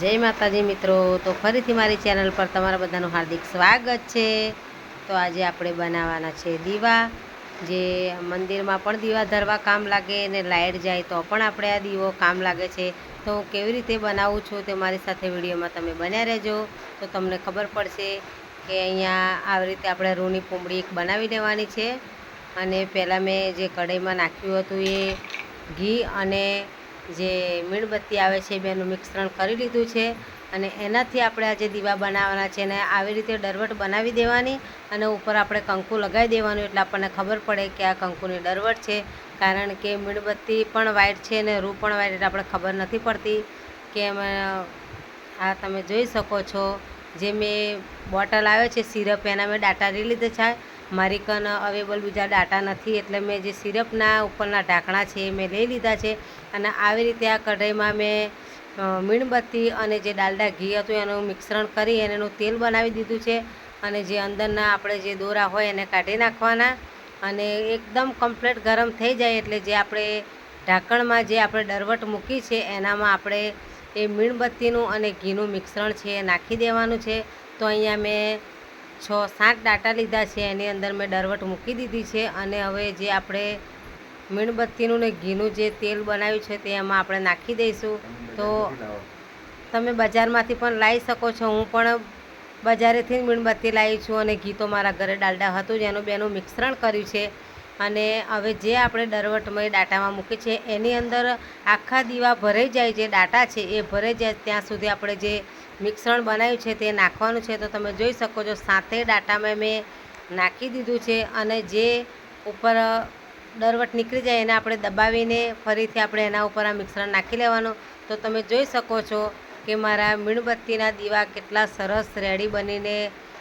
જય માતાજી મિત્રો. તો ફરીથી મારી ચેનલ પર તમારા બધાનું હાર્દિક સ્વાગત છે. તો આજે આપણે બનાવવાના છે દીવા. જે મંદિરમાં પણ દીવા ધરવા કામ લાગે ને લાઇટ જાય તો પણ આપણે આ દીવો કામ લાગે છે. તો હું કેવી રીતે બનાવું છું તે મારી સાથે વિડીયોમાં તમે બન્યા રહેજો. તો તમને ખબર પડશે કે અહીંયા આવી રીતે આપણે રૂની પૂમડી એક બનાવી દેવાની છે. અને પહેલાં મેં જે કઢાઈમાં નાખ્યું હતું એ ઘી અને જે મીણબત્તી આવે છે બેનું મિશ્રણ કરી લીધું છે અને એનાથી આપણે આજે દીવા બનાવવાના છે અને આવી રીતે ડરવટ બનાવી દેવાની અને ઉપર આપણે કંકુ લગાવી દેવાનું એટલે આપણને ખબર પડે કે આ કંકુની ડરવટ છે કારણ કે મીણબત્તી પણ વાઇટ છે અને રૂ પણ વાઇટ એટલે આપણે ખબર નથી પડતી કે આ તમે જોઈ શકો છો. જે મેં બોટલ આવે છે, સિરપ, એના મેં ડાટા લઈ લીધા છે. મારી કન અવેલેબલ બીજા ડાટા નથી, એટલે મેં જે સિરપના ઉપરના ઢાંકણા છે એ મેં લઈ લીધા છે. અને આવી રીતે આ કઢાઈમાં મેં મીણબત્તી અને જે ડાલડા ઘી હતું એનું મિશ્રણ કરી અને એનું તેલ બનાવી દીધું છે. અને જે અંદરના આપણે જે દોરા હોય એને કાઢી નાખવાના. અને એકદમ કમ્પ્લીટ ગરમ થઈ જાય એટલે જે આપણે ઢાંકણમાં જે આપણે ડરવટ મૂકી છે, એનામાં આપણે એ મીણબત્તીનું અને ઘીનું મિશ્રણ છે એ નાખી દેવાનું છે. તો અહીંયા મેં છ સાત ડાટા લીધા છે, એની અંદર મેં ડરવટ મૂકી દીધી છે અને હવે જે આપણે મીણબત્તીનું ને ઘીનું જે તેલ બનાવ્યું છે, તે એમાં આપણે નાખી દઈશું. તો તમે બજારમાંથી પણ લાવી શકો છો. હું પણ બજારેથી મીણબત્તી લાવી છું અને ઘી તો મારા ઘરે ડાલડા હતું જ, એનું બેનું મિશ્રણ કર્યું છે. અને હવે જે આપણે દરવટમય ડાટામાં મૂકી છે, એની અંદર આખા દીવા ભરાઈ જાય, જે ડાટા છે, એ ભરાઈ જાય ત્યાં સુધી આપણે જે મિશ્રણ બનાવ્યું છે, તે નાખવાનું છે. તો તમે જોઈ શકો છો, સાતેય ડાટામાં મેં નાખી દીધું છે અને જે ઉપર દરવટ નીકળી જાય, એને આપણે દબાવીને ફરીથી આપણે એના ઉપર આ મિશ્રણ નાખી લેવાનું. તો તમે જોઈ શકો છો કે મારા મીણબત્તીના દીવા કેટલા સરસ રેડી બનીને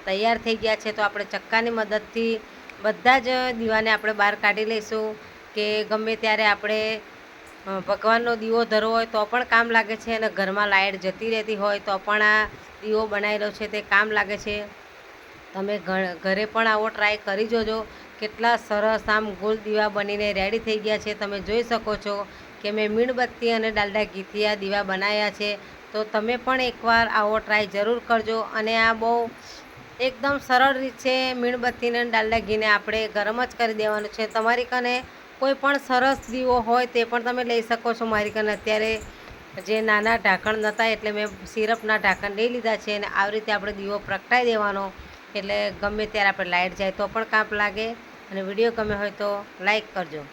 તૈયાર થઈ ગયા છે. તો આપણે ચક્કાની મદદથી બધા જ દીવાને આપણે બહાર કાઢી લઈશું કે ગમે ત્યારે આપણે ભગવાનનો દીવો ધરવો હોય તો પણ કામ લાગે છે અને ઘરમાં લાઇટ જતી રહેતી હોય તો પણ આ દીવો બનાવેલો છે તે કામ લાગે છે. તમે ઘરે પણ આવો ટ્રાય કરી જોજો. કેટલા સરસ આમ ગોલ દીવા બનીને રેડી થઈ ગયા છે. તમે જોઈ શકો છો કે મેં મીણબત્તી અને ડાલડા ઘીથી આ દીવા બનાવ્યા છે. તો તમે પણ એકવાર આવો ટ્રાય જરૂર કરજો અને આ બહુ એકદમ સરળ રીત છે મીણબત્તીને ડાલડા ઘીને આપણે ગરમ જ કરી દેવાનું છે. તમારી કને કોઈ પણ સરસ દીવો હોય તે પણ તમે લઈ શકો છો. મારી કને અત્યારે જે નાના ઢાંકણ નહોતા એટલે મેં સિરપના ઢાંકણ લઈ લીધા છે અને આવી રીતે આપણે દીવો પ્રગટાઈ દેવાનો. એટલે ગમે ત્યારે આપણે લાઇટ જાય તો પણ કાપ લાગે અને વીડિયો ગમે હોય તો લાઈક કરજો.